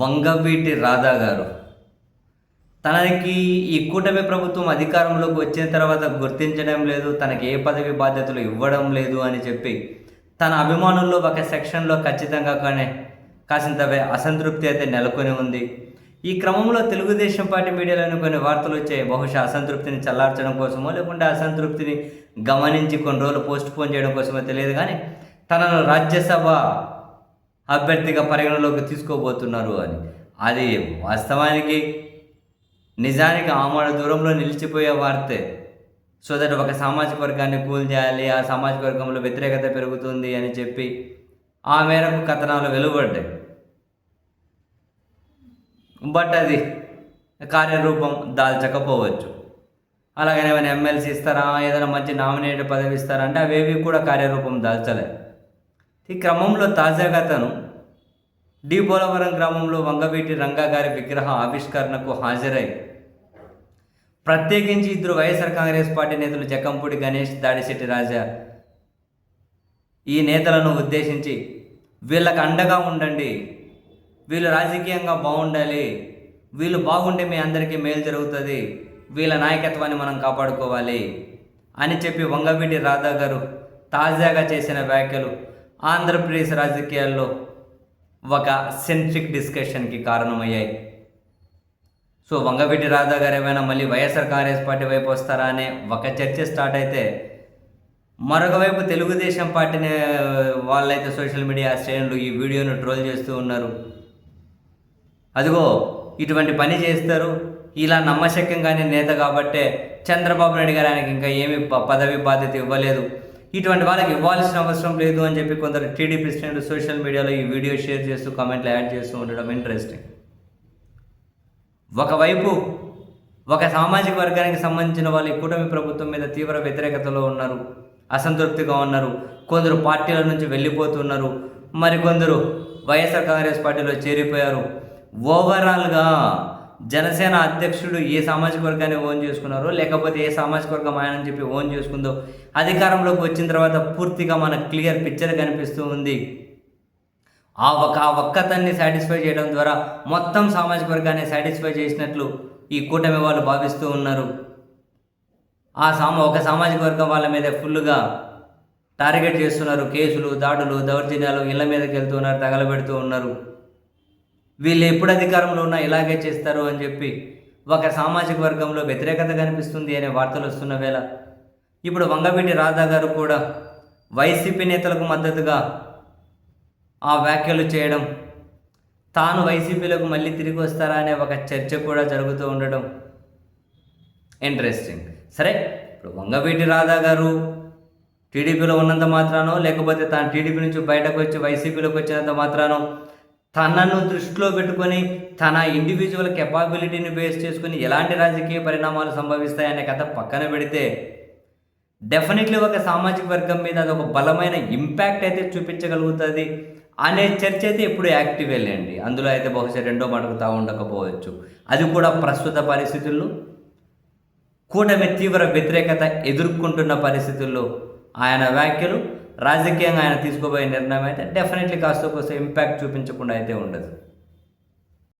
వంగవీటి రాధా గారు. తనకి ఈ కూటమి ప్రభుత్వం అధికారంలోకి వచ్చిన తర్వాత గుర్తించడం లేదు తనకి ఏ పదవి బాధ్యతలు ఇవ్వడం లేదు అని చెప్పి తన అభిమానుల్లో ఒక సెక్షన్లో ఖచ్చితంగా కానీ కాసింత అసంతృప్తి అయితే నెలకొని ఉంది. ఈ క్రమంలో తెలుగుదేశం పార్టీ మీడియాలోని కొన్ని వార్తలు వచ్చాయి. బహుశా అసంతృప్తిని చల్లార్చడం కోసమో లేకుంటే అసంతృప్తిని గమనించి కొన్ని రోజులు పోస్ట్ పోన్ చేయడం కోసమో తెలియదు కానీ తనను రాజ్యసభ అభ్యర్థిగా పరిగణలోకి తీసుకోబోతున్నారు అని. అది వాస్తవానికి నిజానికి ఆమడ దూరంలో నిలిచిపోయే వార్తే. సో దట్ ఒక సామాజిక వర్గాన్ని కూల్ చేయాలి ఆ సామాజిక వర్గంలో వ్యతిరేకత పెరుగుతుంది అని చెప్పి ఆ మేరకు కథనాలు వెలువడ్డాయి. బట్ అది కార్యరూపం దాల్చకపోవచ్చు. అలాగనే ఏమైనా ఎమ్మెల్సీ ఇస్తారా ఏదైనా మంచి నామినేటెడ్ పదవి ఇస్తారా అంటే అవేవి కూడా కార్యరూపం దాల్చలే. ఈ క్రమంలో తాజాగా తను డి పోలవరం గ్రామంలో వంగవీటి రంగా గారి విగ్రహ ఆవిష్కరణకు హాజరై ప్రత్యేకించి ఇద్దరు వైఎస్ఆర్ కాంగ్రెస్ పార్టీ నేతలు జక్కంపూడి గణేష్ దాడిశెట్టి రాజా ఈ నేతలను ఉద్దేశించి వీళ్ళకి అండగా ఉండండి వీళ్ళు రాజకీయంగా బాగుండాలి వీళ్ళు బాగుంటే మీ అందరికీ మేలు జరుగుతుంది వీళ్ళ నాయకత్వాన్ని మనం కాపాడుకోవాలి అని చెప్పి వంగవీటి రాధా గారు తాజాగా చేసిన వ్యాఖ్యలు ఆంధ్రప్రదేశ్ రాజకీయాల్లో ఒక సెంట్రిక్ డిస్కషన్కి కారణమయ్యాయి. సో వంగవీటి రాధా గారు ఏమైనా మళ్ళీ వైఎస్ఆర్ కాంగ్రెస్ పార్టీ వైపు వస్తారా అనే ఒక చర్చ స్టార్ట్ అయితే మరొక వైపు తెలుగుదేశం పార్టీని వాళ్ళైతే సోషల్ మీడియా శ్రేణులు ఈ వీడియోను ట్రోల్ చేస్తూ ఉన్నారు. అదిగో ఇటువంటి పని చేస్తారు. ఇలా నమ్మశక్యంగానే నేత కాబట్టే చంద్రబాబు నాయుడు గారు ఆయనకి ఇంకా ఏమి పదవి బాధ్యత ఇవ్వలేదు. ఇటువంటి వాళ్ళకి ఇవ్వాల్సిన అవసరం లేదు అని చెప్పి కొందరు టీడీపీ ప్రెసిడెంట్ సోషల్ మీడియాలో ఈ వీడియో షేర్ చేస్తూ కామెంట్లు యాడ్ చేస్తూ ఉండడం ఇంట్రెస్టింగ్ ఒకవైపు ఒక సామాజిక వర్గానికి సంబంధించిన వాళ్ళు ఈ కూటమి ప్రభుత్వం మీద తీవ్ర వ్యతిరేకతలో ఉన్నారు అసంతృప్తిగా ఉన్నారు కొందరు పార్టీల నుంచి వెళ్ళిపోతున్నారు మరికొందరు వైఎస్ఆర్ కాంగ్రెస్ పార్టీలో చేరిపోయారు. ఓవరాల్గా జనసేన అధ్యక్షుడు ఏ సామాజిక వర్గాన్ని ఓన్ చేసుకున్నారో లేకపోతే ఏ సామాజిక వర్గం ఆయన అని చెప్పి ఓన్ చేసుకుందో అధికారంలోకి వచ్చిన తర్వాత పూర్తిగా మనకు క్లియర్ పిక్చర్ కనిపిస్తూ ఉంది. ఆ ఒక ఆ ఒక్కతన్ని సాటిస్ఫై చేయడం ద్వారా మొత్తం సామాజిక వర్గాన్ని సాటిస్ఫై చేసినట్లు ఈ కూటమి వాళ్ళు భావిస్తూ ఉన్నారు. ఆ సామ ఒక సామాజిక వర్గం వాళ్ళ మీద ఫుల్గా టార్గెట్ చేస్తున్నారు. కేసులు దాడులు దౌర్జన్యాలు ఇళ్ళ మీదకి వెళ్తున్నారు తగలబెడుతూ ఉన్నారు. వీళ్ళు ఎప్పుడు అధికారంలో ఉన్నా ఇలాగే చేస్తారు అని చెప్పి ఒక సామాజిక వర్గంలో వ్యతిరేకత కనిపిస్తుంది అనే వార్తలు వస్తున్న వేళ ఇప్పుడు వంగవీటి రాధా గారు కూడా వైసీపీ నేతలకు మద్దతుగా ఆ వ్యాఖ్యలు చేయడం తాను వైసీపీలకు మళ్ళీ తిరిగి వస్తారా అనే ఒక చర్చ కూడా జరుగుతూ ఉండడం ఇంట్రెస్టింగ్ సరే ఇప్పుడు వంగవీటి రాధా గారు టీడీపీలో ఉన్నంత మాత్రానో లేకపోతే తాను టీడీపీ నుంచి బయటకు వచ్చి వైసీపీలోకి వచ్చినంత మాత్రానో తనను దృష్టిలో పెట్టుకొని తన ఇండివిజువల్ కెపాబిలిటీని బేస్ చేసుకుని ఎలాంటి రాజకీయ పరిణామాలు సంభవిస్తాయనే కథ పక్కన పెడితే డెఫినెట్లీ ఒక సామాజిక వర్గం మీద అది ఒక బలమైన ఇంపాక్ట్ అయితే చూపించగలుగుతుంది అనే చర్చ అయితే ఎప్పుడు యాక్టివ్ వెళ్ళండి అందులో అయితే బహుశా రెండో మడుగుతా ఉండకపోవచ్చు. అది కూడా ప్రస్తుత పరిస్థితుల్లో కూటమి తీవ్ర వ్యతిరేకత ఎదుర్కొంటున్న పరిస్థితుల్లో ఆయన వ్యాఖ్యలు రాజకీయంగా ఆయన తీసుకోబోయే నిర్ణయం అయితే డెఫినెట్లీ కాస్త కోసం ఇంపాక్ట్ చూపించకుండా అయితే ఉండదు.